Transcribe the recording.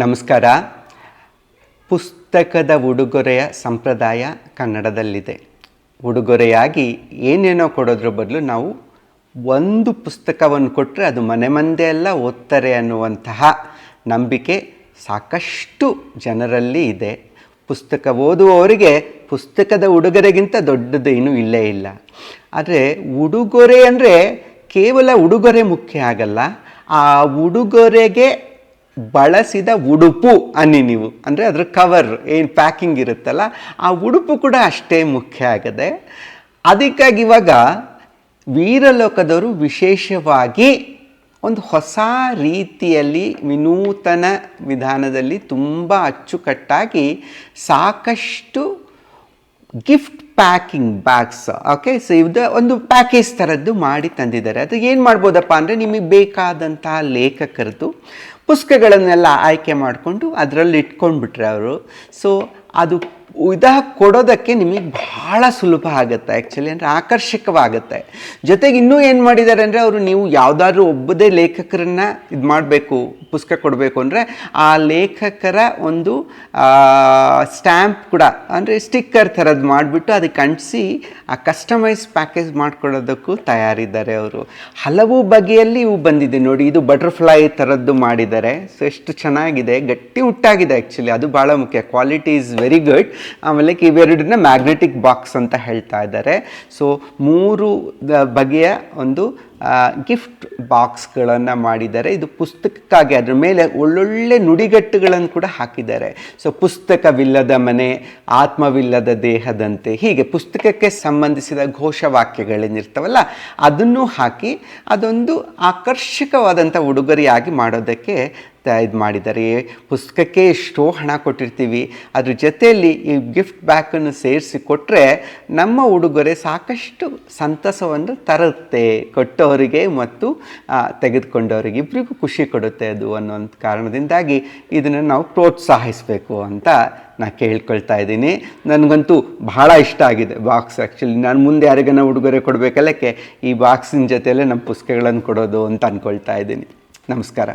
ನಮಸ್ಕಾರ. ಪುಸ್ತಕದ ಉಡುಗೊರೆಯ ಸಂಪ್ರದಾಯ ಕನ್ನಡದಲ್ಲಿದೆ. ಉಡುಗೊರೆಯಾಗಿ ಏನೇನೋ ಕೊಡೋದ್ರ ಬದಲು ನಾವು ಒಂದು ಪುಸ್ತಕವನ್ನು ಕೊಟ್ಟರೆ ಅದು ಮನೆ ಮಂದೆ ಎಲ್ಲ ಓದ್ತಾರೆ ಅನ್ನುವಂತಹ ನಂಬಿಕೆ ಸಾಕಷ್ಟು ಜನರಲ್ಲಿ ಇದೆ. ಪುಸ್ತಕ ಓದುವವರಿಗೆ ಪುಸ್ತಕದ ಉಡುಗೊರೆಗಿಂತ ದೊಡ್ಡದೇನೂ ಇಲ್ಲೇ ಇಲ್ಲ. ಆದರೆ ಉಡುಗೊರೆ ಅಂದರೆ ಕೇವಲ ಉಡುಗೊರೆ ಮುಖ್ಯ ಆಗಲ್ಲ. ಆ ಉಡುಗೊರೆಗೆ ಬಳಸಿದ ಉಡುಪು ಅನ್ನಿ ನೀವು. ಅಂದರೆ ಅದರ ಕವರ್ ಏನು ಪ್ಯಾಕಿಂಗ್ ಇರುತ್ತಲ್ಲ, ಆ ಉಡುಪು ಕೂಡ ಅಷ್ಟೇ ಮುಖ್ಯ ಆಗದೆ, ಅದಕ್ಕಾಗಿ ಇವಾಗ ವೀರಲೋಕದವರು ವಿಶೇಷವಾಗಿ ಒಂದು ಹೊಸ ರೀತಿಯಲ್ಲಿ ವಿನೂತನ ವಿಧಾನದಲ್ಲಿ ತುಂಬ ಅಚ್ಚುಕಟ್ಟಾಗಿ ಸಾಕಷ್ಟು gift packing bags okay so ಇದು ಒಂದು ಪ್ಯಾಕೇಜ್ ಥರದ್ದು ಮಾಡಿ ತಂದಿದ್ದಾರೆ. ಅದು ಏನು ಮಾಡ್ಬೋದಪ್ಪ ಅಂದರೆ ನಿಮಗೆ ಬೇಕಾದಂತಹ ಲೇಖಕರದ್ದು ಪುಸ್ತಕಗಳನ್ನೆಲ್ಲ ಆಯ್ಕೆ ಮಾಡಿಕೊಂಡು ಅದರಲ್ಲಿ ಇಟ್ಕೊಂಡ್ಬಿಟ್ರೆ ಅವರು. ಸೊ ಅದು ಇದ ಕೊಡೋದಕ್ಕೆ ನಿಮಗೆ ಬಹಳ ಸುಲಭ ಆಗುತ್ತೆ ಆ್ಯಕ್ಚುಲಿ ಅಂದರೆ ಆಕರ್ಷಕವಾಗುತ್ತೆ. ಜೊತೆಗೆ ಇನ್ನೂ ಏನು ಮಾಡಿದ್ದಾರೆ ಅಂದರೆ ಅವರು ನೀವು ಯಾವುದಾದ್ರೂ ಒಬ್ಬದೇ ಲೇಖಕರನ್ನ ಇದು ಮಾಡಬೇಕು, ಪುಸ್ತಕ ಕೊಡಬೇಕು ಅಂದರೆ ಆ ಲೇಖಕರ ಒಂದು ಸ್ಟ್ಯಾಂಪ್ ಕೂಡ ಅಂದರೆ ಸ್ಟಿಕ್ಕರ್ ಥರದ್ದು ಮಾಡಿಬಿಟ್ಟು ಅದಕ್ಕೆ ಅಂಟಿಸಿ ಆ ಕಸ್ಟಮೈಸ್ ಪ್ಯಾಕೇಜ್ ಮಾಡ್ಕೊಳ್ಳೋದಕ್ಕೂ ತಯಾರಿದ್ದಾರೆ ಅವರು. ಹಲವು ಬಗೆಯಲ್ಲಿ ಇವು ಬಂದಿದೆ. ನೋಡಿ, ಇದು ಬಟರ್ಫ್ಲೈ ಥರದ್ದು ಮಾಡಿದ್ದಾರೆ. ಸೊ ಎಷ್ಟು ಚೆನ್ನಾಗಿದೆ. ಗಟ್ಟಿ ಉಟ್ಟಾಗಿದೆ ಆ್ಯಕ್ಚುಲಿ ಅದು ಭಾಳ ಮುಖ್ಯ. ಕ್ವಾಲಿಟಿ ಈಸ್ ವೆರಿ ಗುಡ್ ಆಮೇಲೆ ಇವೆರಡನ್ನ ಮ್ಯಾಗ್ನೆಟಿಕ್ ಬಾಕ್ಸ್ ಅಂತ ಹೇಳ್ತಾ ಇದ್ದಾರೆ. ಸೊ ಮೂರು ಬಗೆಯ ಒಂದು ಗಿಫ್ಟ್ ಬಾಕ್ಸ್ಗಳನ್ನು ಮಾಡಿದ್ದಾರೆ. ಇದು ಪುಸ್ತಕಕ್ಕಾಗಿ ಅದರ ಮೇಲೆ ಒಳ್ಳೊಳ್ಳೆ ನುಡಿಗಟ್ಟುಗಳನ್ನು ಕೂಡ ಹಾಕಿದ್ದಾರೆ. ಸೊ ಪುಸ್ತಕವಿಲ್ಲದ ಮನೆ, ಆತ್ಮವಿಲ್ಲದ ದೇಹದಂತೆ ಹೀಗೆ ಪುಸ್ತಕಕ್ಕೆ ಸಂಬಂಧಿಸಿದ ಘೋಷವಾಕ್ಯಗಳೇನಿರ್ತವಲ್ಲ, ಅದನ್ನು ಹಾಕಿ ಅದೊಂದು ಆಕರ್ಷಕವಾದಂಥ ಉಡುಗೊರೆಯಾಗಿ ಮಾಡೋದಕ್ಕೆ ಇದು ಮಾಡಿದ್ದಾರೆ ಪುಸ್ತಕಕ್ಕೆ ಎಷ್ಟೋ ಹಣ ಕೊಟ್ಟಿರ್ತೀವಿ. ಅದ್ರ ಜೊತೆಯಲ್ಲಿ ಈ ಗಿಫ್ಟ್ ಬ್ಯಾಕನ್ನು ಸೇರಿಸಿ ಕೊಟ್ಟರೆ ನಮ್ಮ ಉಡುಗೊರೆ ಸಾಕಷ್ಟು ಸಂತಸವನ್ನು ತರುತ್ತೆ ಕೊಟ್ಟವರಿಗೆ ಮತ್ತು ತೆಗೆದುಕೊಂಡವರಿಗೆ. ಇಬ್ಬರಿಗೂ ಖುಷಿ ಕೊಡುತ್ತೆ ಅದು ಅನ್ನೋಂಥ ಕಾರಣದಿಂದಾಗಿ ಇದನ್ನು ನಾವು ಪ್ರೋತ್ಸಾಹಿಸಬೇಕು ಅಂತ ನಾ ಕೇಳ್ಕೊಳ್ತಾ ಇದ್ದೀನಿ. ನನಗಂತೂ ಬಹಳ ಇಷ್ಟ ಆಗಿದೆ ಬಾಕ್ಸ್. ಆ್ಯಕ್ಚುಲಿ ನಾನು ಮುಂದೆ ಯಾರಿಗಾನ ಉಡುಗೊರೆ ಕೊಡಬೇಕಲ್ಲಕ್ಕೆ ಈ ಬಾಕ್ಸಿನ ಜೊತೆಯಲ್ಲೇ ನಮ್ಮ ಪುಸ್ತಕಗಳನ್ನು ಕೊಡೋದು ಅಂತ ಅಂದ್ಕೊಳ್ತಾ ಇದ್ದೀನಿ. ನಮಸ್ಕಾರ.